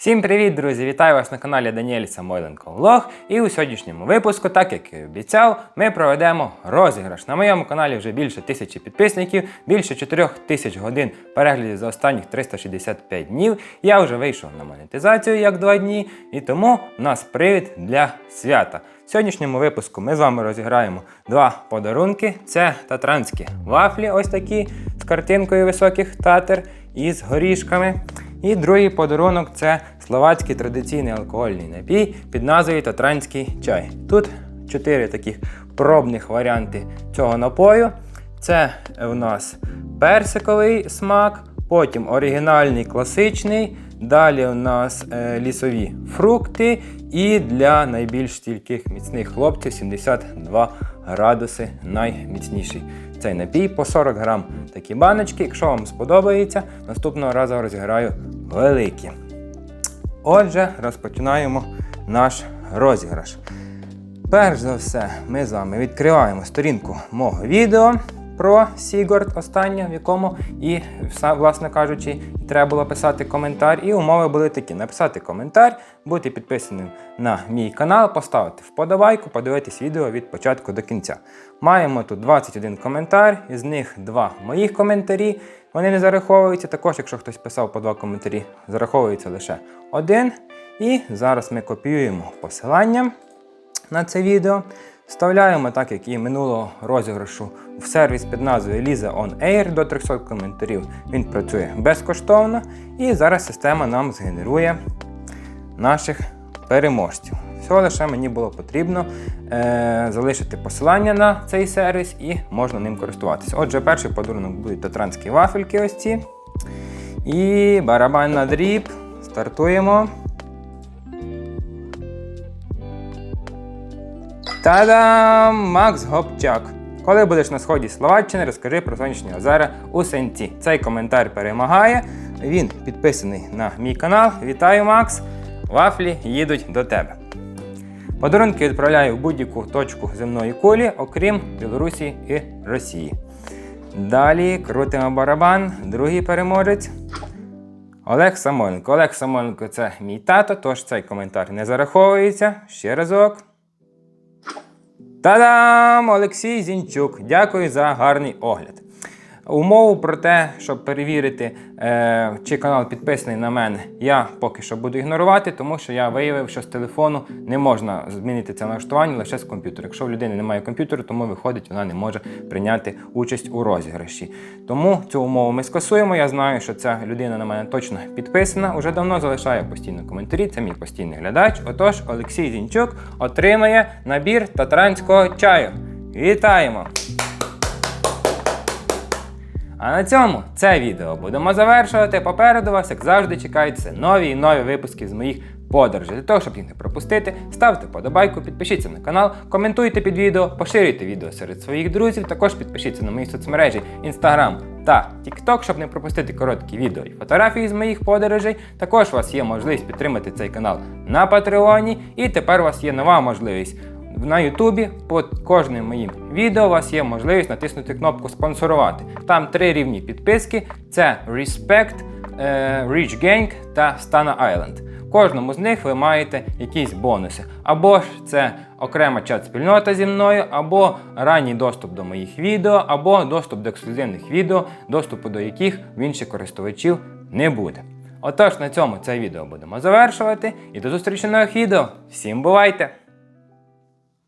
Всім привіт, друзі! Вітаю вас на каналі Даніель Самойленко Влог. І у сьогоднішньому випуску, так як і обіцяв, ми проведемо розіграш. На моєму каналі вже більше тисячі підписників, більше 4 тисяч годин переглядів за останніх 365 днів. Я вже вийшов на монетизацію як два дні, і тому в нас привід для свята. В сьогоднішньому випуску ми з вами розіграємо два подарунки: це татранські вафлі, ось такі з картинкою високих татер і з горішками. І другий подарунок це словацький традиційний алкогольний напій під назвою Татранський чай. Тут чотири таких пробних варіанти цього напою. Це у нас персиковий смак, потім оригінальний класичний. Далі у нас е, лісові фрукти, і для найбільш стільких міцних хлопців 72 градуси найміцніший. Цей напій по 40 грам такі баночки. Якщо вам сподобається, наступного разу розіграю великі. Отже, розпочинаємо наш розіграш. Перш за все, ми з вами відкриваємо сторінку мого відео про Сігорд останнє, в якому і, власне кажучи, треба було писати коментар. І умови були такі: написати коментар, бути підписаним на мій канал, поставити вподобайку, подивитись відео від початку до кінця. Маємо тут 21 коментар, із них два моїх коментарі. Вони не зараховуються. Також, якщо хтось писав по два коментарі, зараховується лише один. І зараз ми копіюємо посилання на це відео. Вставляємо, так як і минулого розіграшу, в сервіс під назвою Liza On Air до 300 коментарів. Він працює безкоштовно. І зараз система нам згенерує наших переможців. Всього лише мені було потрібно е, залишити посилання на цей сервіс і можна ним користуватися. Отже, перший подарунок будуть татранські вафельки ось ці. І барабан на дріб. Стартуємо. Та-дам! Макс Гопчак. Коли будеш на сході Словаччини, розкажи про сонячні озера у Сенці. Цей коментар перемагає. Він підписаний на мій канал. Вітаю, Макс! Вафлі їдуть до тебе. Подарунки відправляю в будь-яку точку земної кулі, окрім Білорусі і Росії. Далі крутимо барабан, другий переможець. Олег Самойленко. Олег Самойленко це мій тато, тож цей коментар не зараховується. Ще разок. Та-дам! Олексій Зінчук. Дякую за гарний огляд. Умову про те, щоб перевірити, е, чи канал підписаний на мене, я поки що буду ігнорувати, тому що я виявив, що з телефону не можна змінити це налаштування лише з комп'ютера. Якщо в людини немає комп'ютера, тому виходить, вона не може прийняти участь у розіграші. Тому цю умову ми скасуємо. Я знаю, що ця людина на мене точно підписана. Уже давно залишає постійно коментарі. Це мій постійний глядач. Отож, Олексій Зінчук отримає набір татранського чаю. Вітаємо! А на цьому це відео будемо завершувати. Попереду вас, як завжди, чекаються нові і нові випуски з моїх подорожей. Для того, щоб їх не пропустити, ставте подобайку, підпишіться на канал, коментуйте під відео, поширюйте відео серед своїх друзів. Також підпишіться на мої соцмережі Instagram та TikTok, щоб не пропустити короткі відео і фотографії з моїх подорожей. Також у вас є можливість підтримати цей канал на Патреоні. І тепер у вас є нова можливість на Ютубі під кожним моїм відео у вас є можливість натиснути кнопку спонсорувати. Там три рівні підписки: це Respect, е, Rich Gang та Stana Island. Кожному з них ви маєте якісь бонуси. Або ж це окрема чат-спільнота зі мною, або ранній доступ до моїх відео, або доступ до ексклюзивних відео, доступу до яких в інших користувачів не буде. Отож, на цьому це відео будемо завершувати. І до зустрічі нових відео. Всім бувайте!